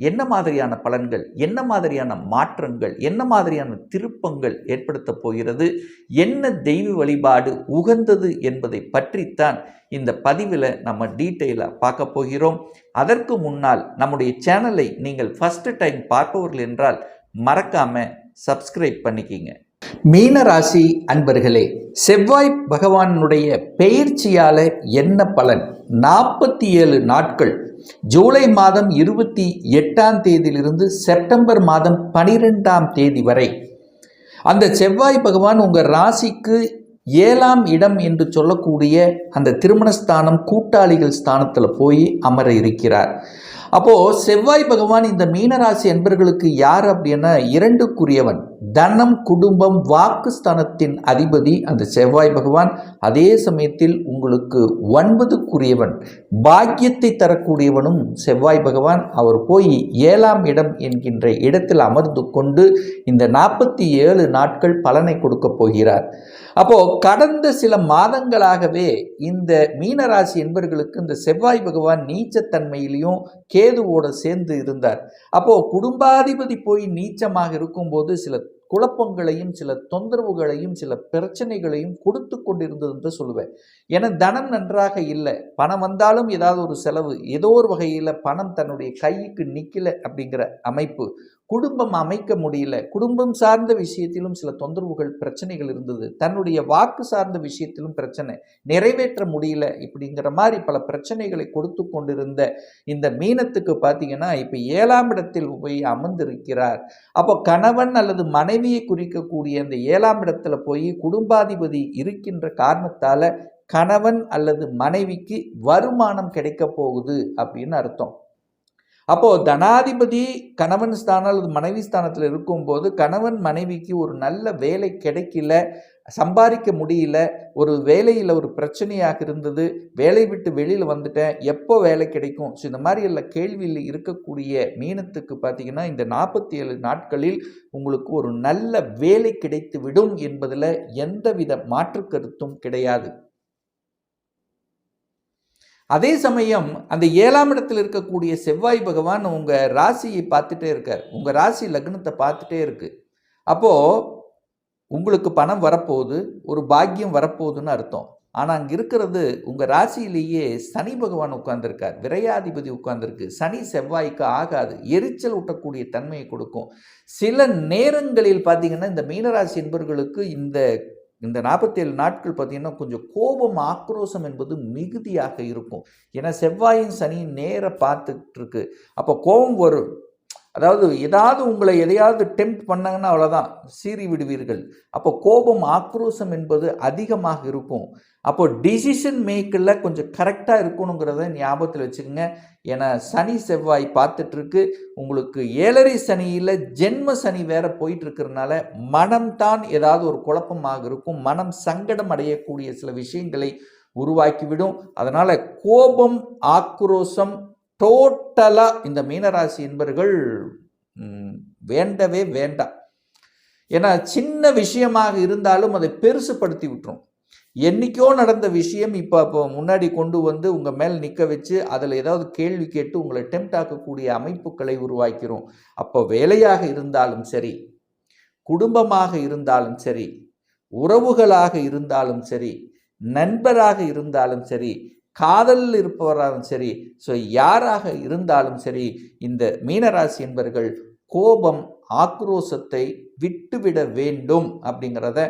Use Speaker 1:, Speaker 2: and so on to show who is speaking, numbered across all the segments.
Speaker 1: என்ன மாதிரியான பலன்கள் என்ன மாதிரியான மாற்றங்கள் என்ன மாதிரியான திருப்பங்கள் ஏற்படுத்த போகிறது என்ன தெய்வ வழிபாடு உகந்தது என்பதை பற்றித்தான் இந்த பதிவில் நம்ம டீட்டெயிலாக பார்க்க போகிறோம். அதற்கு முன்னால் நம்முடைய சேனலை நீங்கள் ஃபஸ்ட்டு டைம் பார்ப்பவர்கள் என்றால் மறக்காமல் சப்ஸ்கிரைப் பண்ணிக்கிங்க. மீன ராசி அன்பர்களே செவ்வாய் பகவானுடைய பெயர்ச்சியால் என்ன பலன்? நாற்பத்தி ஏழு நாட்கள். ஜூலை மாதம் இருபத்தி எட்டாம் தேதியிலிருந்து செப்டம்பர் மாதம் பனிரெண்டாம் தேதி வரை. அந்த செவ்வாய் பகவான் உங்கள் ராசிக்கு ஏழாம் இடம் என்று சொல்லக்கூடிய அந்த திருமணஸ்தானம் கூட்டாளிகள் ஸ்தானத்தில் போய் அமர இருக்கிறார். அப்போது செவ்வாய் பகவான் இந்த மீனராசி என்பர்களுக்கு யார் அப்படின்னா இரண்டுக்குரியவன். தனம் குடும்பம் வாக்குஸ்தானத்தின் அதிபதி அந்த செவ்வாய் பகவான். அதே சமயத்தில் உங்களுக்கு ஒன்பதுக்குரியவன். பாக்கியத்தை தரக்கூடியவனும் செவ்வாய் பகவான். அவர் போய் ஏழாம் இடம் என்கின்ற இடத்தில் அமர்ந்து கொண்டு இந்த நாற்பத்தி ஏழு நாட்கள் பலனை கொடுக்க போகிறார். அப்போ கடந்த சில மாதங்களாகவே இந்த மீனராசி என்பர்களுக்கு இந்த செவ்வாய் பகவான் நீச்சத்தன்மையிலையும் கேதுவோட சேர்ந்து இருந்தார். அப்போ குடும்பாதிபதி போய் நீச்சமாக இருக்கும்போது சில குழப்பங்களையும் சில தொந்தரவுகளையும் சில பிரச்சனைகளையும் கொடுத்து கொண்டிருந்தது என்று சொல்லுவேன். ஏன்னா தனம் நன்றாக இல்லை. பணம் வந்தாலும் ஏதாவது ஒரு செலவு. ஏதோ ஒரு வகையில் பணம் தன்னுடைய கைக்கு நிற்கல அப்படிங்கிற அமைப்பு. குடும்பம் அமைக்க முடியல. குடும்பம் சார்ந்த விஷயத்திலும் சில தொந்தரவுகள் பிரச்சனைகள் இருந்தது. தன்னுடைய வாக்கு சார்ந்த விஷயத்திலும் பிரச்சனை. நிறைவேற்ற முடியல இப்படிங்கிற மாதிரி பல பிரச்சனைகளை கொடுத்து கொண்டிருந்த இந்த மீனத்துக்கு பார்த்தீங்கன்னா இப்போ ஏழாம் இடத்தில் போய் அமர்ந்திருக்கிறார். அப்போ கணவன் அல்லது மனைவியை குறிக்கக்கூடிய அந்த ஏழாம் இடத்துல போய் குடும்பாதிபதி இருக்கின்ற காரணத்தால் கணவன் அல்லது மனைவிக்கு வருமானம் கிடைக்க போகுது அப்படின்னு அர்த்தம். அப்போது தனாதிபதி கணவன் ஸ்தானம் அல்லது மனைவி ஸ்தானத்தில் இருக்கும்போது கணவன் மனைவிக்கு ஒரு நல்ல வேலை கிடைக்கல சம்பாதிக்க முடியல ஒரு வேலையில் ஒரு பிரச்சனையாக இருந்தது வேலை விட்டு வெளியில் வந்துட்டேன் எப்போ வேலை கிடைக்கும்? ஸோ இந்த மாதிரி எல்லாம் கேள்வியில் இருக்கக்கூடிய மீனத்துக்கு பார்த்தீங்கன்னா இந்த நாற்பத்தி ஏழு நாட்களில் உங்களுக்கு ஒரு நல்ல வேலை கிடைத்து விடும் என்பதில் எந்தவித மாற்று கருத்தும் கிடையாது. அதே சமயம் அந்த ஏழாம் இடத்தில் இருக்கக்கூடிய செவ்வாய் பகவான் உங்கள் ராசியை பார்த்துட்டே இருக்கார். உங்கள் ராசி லக்னத்தை பார்த்துட்டே இருக்கு. அப்போது உங்களுக்கு பணம் வரப்போகுது ஒரு பாக்கியம் வரப்போகுதுன்னு அர்த்தம். ஆனால் அங்கே இருக்கிறது உங்கள் ராசியிலேயே சனி பகவான் உட்கார்ந்துருக்கார். விரையாதிபதி உட்கார்ந்துருக்கு. சனி செவ்வாய்க்கு ஆகாது. எரிச்சல் ஊட்டக்கூடிய தன்மையை கொடுக்கும். சில நேரங்களில் பார்த்தீங்கன்னா இந்த மீனராசி என்பவர்களுக்கு இந்த இந்த நாற்பத்தேழு நாட்கள் பார்த்திங்கன்னா கொஞ்சம் கோபம் ஆக்ரோஷம் என்பது மிகுதியாக இருக்கும். ஏன்னா செவ்வாயின் சனி நேர பார்த்துட்டு இருக்கு. அப்போ கோபம் வரும். அதாவது ஏதாவது உங்களை எதையாவது டெம்ப் பண்ணாங்கன்னா அவ்வளோதான் சீறி விடுவீர்கள். அப்போ கோபம் ஆக்ரோஷம் என்பது அதிகமாக இருக்கும். அப்போ டிசிஷன் மேக்கில் கொஞ்சம் கரெக்டாக இருக்கணுங்கிறத ஞாபகத்தில் வச்சுக்கோங்க. ஏன்னா சனி செவ்வாய் பார்த்துட்ருக்கு உங்களுக்கு ஏழரை சனியில் ஜென்ம சனி வேற போயிட்டு இருக்கிறதுனால மனம்தான் ஏதாவது ஒரு குழப்பமாக இருக்கும். மனம் சங்கடம் அடையக்கூடிய சில விஷயங்களை உருவாக்கிவிடும். அதனால் கோபம் ஆக்ரோஷம் டோட்டலாக இந்த மீனராசி என்பர்கள் வேண்டவே வேண்டாம் ஏன்னா சின்ன விஷயமாக இருந்தாலும் அதை பெருசுப்படுத்தி விட்டுரும். என்றைக்கோ நடந்த விஷயம் இப்போ இப்போ முன்னாடி கொண்டு வந்து உங்கள் மேல் நிற்க வச்சு அதில் ஏதாவது கேள்வி கேட்டு உங்களை டெம்ட் ஆக்கக்கூடிய அமைப்புகளை உருவாக்கிறோம். அப்போ வேலையாக இருந்தாலும் சரி குடும்பமாக இருந்தாலும் சரி உறவுகளாக இருந்தாலும் சரி நண்பராக இருந்தாலும் சரி காதலில் இருப்பவராலும் சரி ஸோ யாராக இருந்தாலும் சரி இந்த மீனராசி என்பவர்கள் கோபம் ஆக்ரோசத்தை விட்டுவிட வேண்டும் அப்படிங்கிறத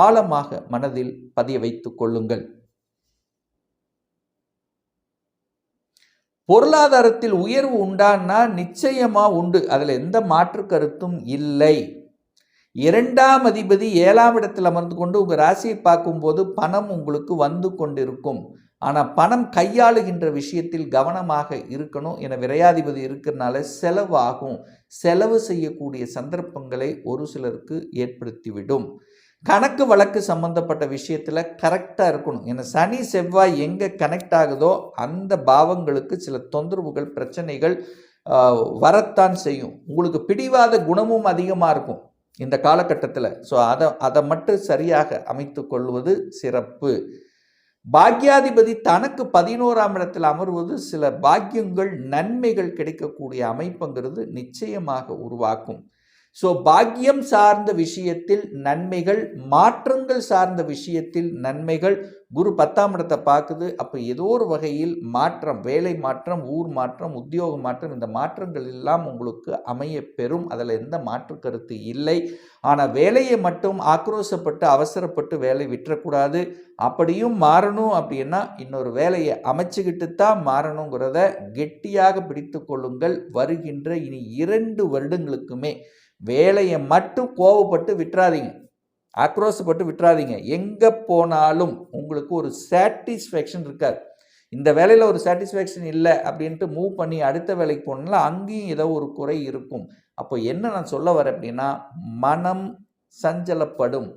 Speaker 1: ஆழமாக மனதில் பதிய வைத்துக் கொள்ளுங்கள். பொருளாதாரத்தில் உயர்வு உண்டான்னா நிச்சயமா உண்டு. அதில் எந்த மாற்று கருத்தும் இல்லை. இரண்டாம் அதிபதி ஏழாம் இடத்தில் அமர்ந்து கொண்டு உங்கள் ராசியை பார்க்கும்போது பணம் உங்களுக்கு வந்து கொண்டிருக்கும். ஆனால் பணம் கையாளுகின்ற விஷயத்தில் கவனமாக இருக்கணும். என விரையாதிபதி இருக்கிறனால செலவாகும். செலவு செய்யக்கூடிய சந்தர்ப்பங்களை ஒரு சிலருக்கு ஏற்படுத்திவிடும். கணக்கு வழக்கு சம்பந்தப்பட்ட விஷயத்தில் கரெக்டாக இருக்கணும். ஏன்னா சனி செவ்வாய் எங்கே கனெக்ட் ஆகுதோ அந்த பாவங்களுக்கு சில தொந்தரவுகள் பிரச்சனைகள் வரத்தான் செய்யும். உங்களுக்கு பிடிவாத குணமும் அதிகமாக இருக்கும் இந்த காலகட்டத்தில். ஸோ அதை அதை மட்டும் சரியாக அமைத்து கொள்வது சிறப்பு. பாக்யாதிபதி தனக்கு பதினோராம் இடத்தில் அமர்வது சில பாக்கியங்கள் நன்மைகள் கிடைக்கக்கூடிய அமைப்புங்கிறது நிச்சயமாக உருவாக்கும். ஸோ பாக்கியம் சார்ந்த விஷயத்தில் நன்மைகள் மாற்றங்கள் சார்ந்த விஷயத்தில் நன்மைகள். குரு பத்தாம் இடத்தை பார்க்குது. அப்போ ஏதோ ஒரு வகையில் மாற்றம் வேலை மாற்றம் ஊர் மாற்றம் உத்தியோக மாற்றம் இந்த மாற்றங்கள் எல்லாம் உங்களுக்கு அமைய பெறும் அதில் எந்த மாற்று கருத்து இல்லை. ஆனால் வேலையை மட்டும் ஆக்ரோஷப்பட்டு அவசரப்பட்டு வேலை விட்டுறக்கூடாது. அப்படியும் மாறணும் அப்படின்னா இன்னொரு வேலையை அமைச்சுக்கிட்டு தான் மாறணுங்கிறத கெட்டியாக பிடித்து கொள்ளுங்கள். வருகின்ற இனி இரண்டு வருடங்களுக்குமே வேலையை மட்டும் கோவப்பட்டு விட்டுறாதீங்க. ஆக்ரோஷப்பட்டு விட்டுறாதீங்க. எங்கே போனாலும் உங்களுக்கு ஒரு சாட்டிஸ்ஃபேக்ஷன் இருக்காது. இந்த வேலையில் ஒரு சாட்டிஸ்ஃபேக்ஷன் இல்லை அப்படின்ட்டு மூவ் பண்ணி அடுத்த வேலைக்கு போனால அங்கேயும் ஏதோ ஒரு குறை இருக்கும். அப்போ என்ன நான் சொல்ல வரேன் அப்படின்னா மனம் சஞ்சலப்படும்.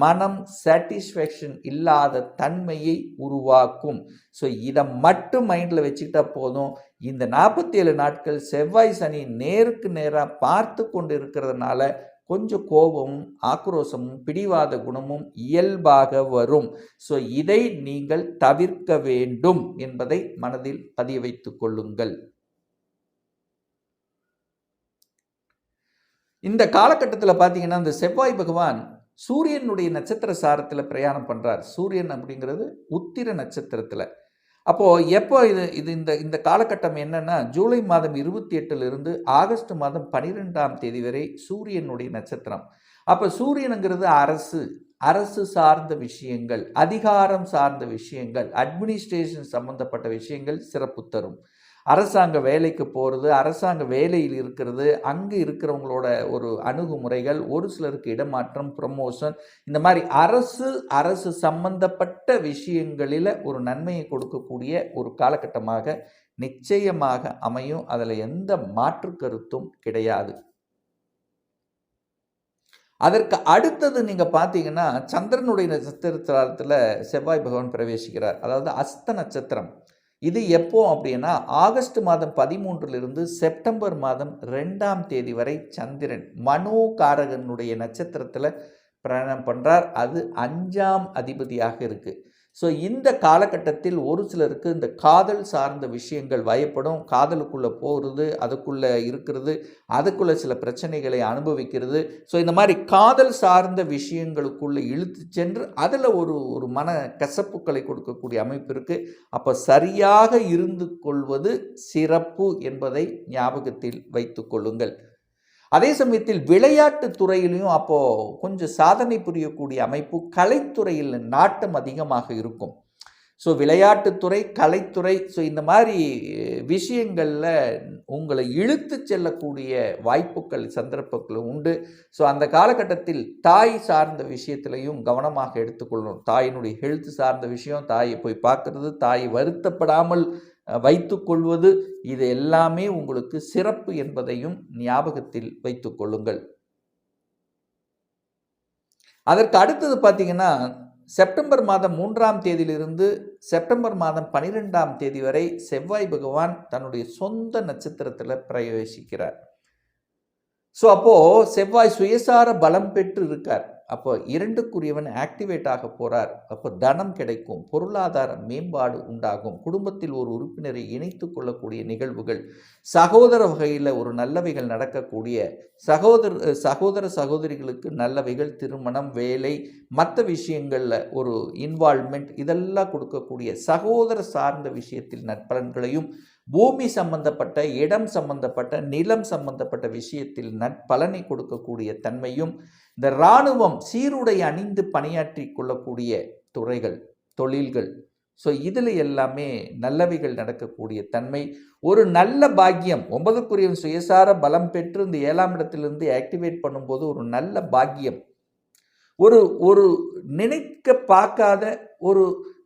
Speaker 1: மனம் சாட்டிஸ்ஃபேக்ஷன் இல்லாத தன்மையை உருவாக்கும். ஸோ இதை மட்டும் மைண்டில் வச்சுக்கிட்டா போதும். இந்த நாற்பத்தி ஏழு நாட்கள் செவ்வாய் சனி நேருக்கு நேராக பார்த்து கொண்டு இருக்கிறதுனால கொஞ்சம் கோபமும் ஆக்ரோஷமும் பிடிவாத குணமும் இயல்பாக வரும். ஸோ இதை நீங்கள் தவிர்க்க வேண்டும் என்பதை மனதில் பதிய வைத்துக் கொள்ளுங்கள். இந்த காலகட்டத்தில் பார்த்தீங்கன்னா இந்த செவ்வாய் பகவான் சூரியனுடைய நட்சத்திர சாரத்தில் பிரயாணம் பண்ணுறார் சூரியன் அப்படிங்கிறது உத்திர நட்சத்திரத்தில். அப்போது எப்போ இது இது இந்த இந்த காலகட்டம் என்னென்னா ஜூலை மாதம் இருபத்தி எட்டுலேருந்து ஆகஸ்ட் மாதம் பன்னிரெண்டாம் தேதி வரை சூரியனுடைய நட்சத்திரம். அப்போ சூரியனுங்கிறது அரசு அரசு சார்ந்த விஷயங்கள் அதிகாரம் சார்ந்த விஷயங்கள் அட்மினிஸ்ட்ரேஷன் சம்மந்தப்பட்ட விஷயங்கள் சிறப்பு தரும். அரசாங்க வேலைக்கு போகிறது அரசாங்க வேலையில் இருக்கிறது அங்கே இருக்கிறவங்களோட ஒரு அணுகுமுறைகள் ஒரு சிலருக்கு இடமாற்றம் ப்ரமோஷன் இந்த மாதிரி அரசு அரசு சம்பந்தப்பட்ட விஷயங்களில் ஒரு நன்மையை கொடுக்கக்கூடிய ஒரு காலகட்டமாக நிச்சயமாக அமையும். அதில் எந்த மாற்று கருத்தும் கிடையாது. அதற்கு அடுத்தது நீங்கள் பார்த்தீங்கன்னா சந்திரனுடைய நட்சத்திரத்தில் செவ்வாய் பகவான் பிரவேசிக்கிறார். அதாவது அஸ்த நட்சத்திரம். இது எப்போ அப்படின்னா ஆகஸ்ட் மாதம் பதிமூன்றிலிருந்து செப்டம்பர் மாதம் ரெண்டாம் தேதி வரை சந்திரன் மனோகாரகனுடைய நட்சத்திரத்தில் பிரயாணம் பண்ணுறார் அது அஞ்சாம் அதிபதியாக இருக்குது ஸோ இந்த காலகட்டத்தில் ஒரு சிலருக்கு இந்த காதல் சார்ந்த விஷயங்கள் வயப்படும் காதலுக்குள்ளே போகிறது அதுக்குள்ளே இருக்கிறது அதுக்குள்ளே சில பிரச்சனைகளை அனுபவிக்கிறது. ஸோ இந்த மாதிரி காதல் சார்ந்த விஷயங்களுக்குள்ளே இழுத்து சென்று அதில் ஒரு ஒரு மன கசப்புக்களை கொடுக்கக்கூடிய அமைப்பு இருக்குது அப்போ சரியாக இருந்து கொள்வது சிறப்பு என்பதை ஞாபகத்தில் வைத்து கொள்ளுங்கள். அதே சமயத்தில் விளையாட்டு துறையிலையும் அப்போது கொஞ்சம் சாதனை புரியக்கூடிய அமைப்பு கலைத்துறையில் நாட்டம் அதிகமாக இருக்கும். ஸோ விளையாட்டுத்துறை கலைத்துறை ஸோ இந்த மாதிரி விஷயங்களில் உங்களை இழுத்து செல்லக்கூடிய வாய்ப்புகள் சந்தர்ப்பங்களும் உண்டு. ஸோ அந்த காலகட்டத்தில் தாய் சார்ந்த விஷயத்திலையும் கவனமாக எடுத்துக்கொள்ளணும். தாயினுடைய ஹெல்த் சார்ந்த விஷயம் தாயை போய் பார்க்குறது தாய் வருத்தப்படாமல் வைத்துக்கொள்வது இது எல்லாமே உங்களுக்கு சிறப்பு என்பதையும் ஞாபகத்தில் வைத்துக் கொள்ளுங்கள். அதற்கு அடுத்தது பார்த்தீங்கன்னா செப்டம்பர் மாதம் மூன்றாம் தேதியிலிருந்து செப்டம்பர் மாதம் பனிரெண்டாம் தேதி வரை செவ்வாய் பகவான் தன்னுடைய சொந்த நட்சத்திரத்தில் பிரவேசிக்கிறார். ஸோ அப்போது செவ்வாய் சுயசார பலம் பெற்று இருக்கார். அப்போ இரண்டுக்குரியவன் ஆக்டிவேட் ஆக போகிறார் அப்போ தனம் கிடைக்கும் பொருளாதார மேம்பாடு உண்டாகும் குடும்பத்தில் ஒரு உறுப்பினரை இணைத்து கொள்ளக்கூடிய நிகழ்வுகள் சகோதர வகையில் ஒரு நல்லவைகள் நடக்கக்கூடிய சகோதர சகோதர சகோதரிகளுக்கு நல்லவைகள் திருமணம் வேலை மற்ற விஷயங்களில் ஒரு இன்வால்மெண்ட் இதெல்லாம் கொடுக்கக்கூடிய சகோதர சார்ந்த விஷயத்தில் நற்பலன்களையும் பூமி சம்பந்தப்பட்ட இடம் சம்பந்தப்பட்ட நிலம் சம்பந்தப்பட்ட விஷயத்தில் நற்பலனை கொடுக்கக்கூடிய தன்மையும் இந்த இராணுவம் சீருடை அணிந்து பணியாற்றி கொள்ளக்கூடிய துறைகள் தொழில்கள். ஸோ இதில் எல்லாமே நல்லவைகள் நடக்கக்கூடிய தன்மை. ஒரு நல்ல பாக்கியம் ஒன்பதுக்குரிய சுயசார பலம் பெற்று இந்த ஏழாம் இடத்திலிருந்து ஆக்டிவேட் பண்ணும்போது ஒரு நல்ல பாக்கியம். ஒரு ஒரு நினைக்க பார்க்காத ஒரு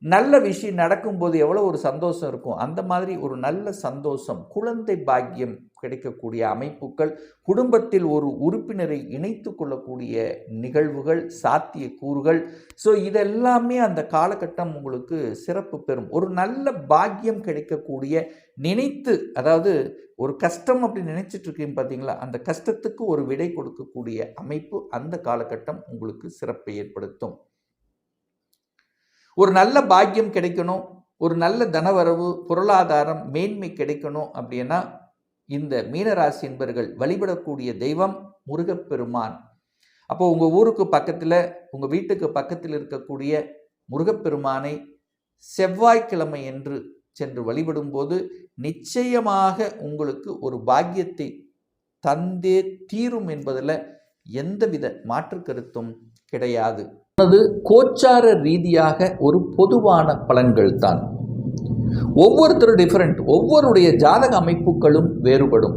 Speaker 1: நல்ல விஷயம் நடக்கும்போது எவ்வளோ ஒரு சந்தோஷம் இருக்கும் அந்த மாதிரி ஒரு நல்ல சந்தோஷம் குழந்தை பாக்கியம் கிடைக்கக்கூடிய அமைப்புகள் குடும்பத்தில் ஒரு உறுப்பினரை இணைத்து கொள்ளக்கூடிய நிகழ்வுகள் சாத்திய கூறுகள் ஸோ இதெல்லாமே அந்த காலகட்டம் உங்களுக்கு சிறப்பு பெறும். ஒரு நல்ல பாக்கியம் கிடைக்கக்கூடிய நினைத்து அதாவது ஒரு கஷ்டம் அப்படி நினைச்சிட்டு இருக்கீங்க பார்த்தீங்களா அந்த கஷ்டத்துக்கு ஒரு விடை கொடுக்கக்கூடிய அமைப்பு அந்த காலகட்டம் உங்களுக்கு சிறப்பை ஏற்படுத்தும். ஒரு நல்ல பாக்கியம் கிடைக்கணும் ஒரு நல்ல தனவரவு பொருளாதாரம் மேன்மை கிடைக்கணும் அப்படின்னா இந்த மீனராசி என்பர்கள் வழிபடக்கூடிய தெய்வம் முருகப்பெருமான். அப்போ உங்கள் ஊருக்கு பக்கத்தில் உங்கள் வீட்டுக்கு பக்கத்தில் இருக்கக்கூடிய முருகப்பெருமானை செவ்வாய்க்கிழமை என்று சென்று வழிபடும்போது நிச்சயமாக உங்களுக்கு ஒரு பாக்கியத்தை தந்தே தீரும் என்பதில் எந்தவித மாற்று கருத்தும் கிடையாது. அது கோச்சார ரீதியாக ஒரு பொதுவான பலன்கள் தான் ஒவ்வொருத்தரும் டிஃப்ரெண்ட் ஒவ்வொருடைய ஜாதக அமைப்புகளும் வேறுபடும்.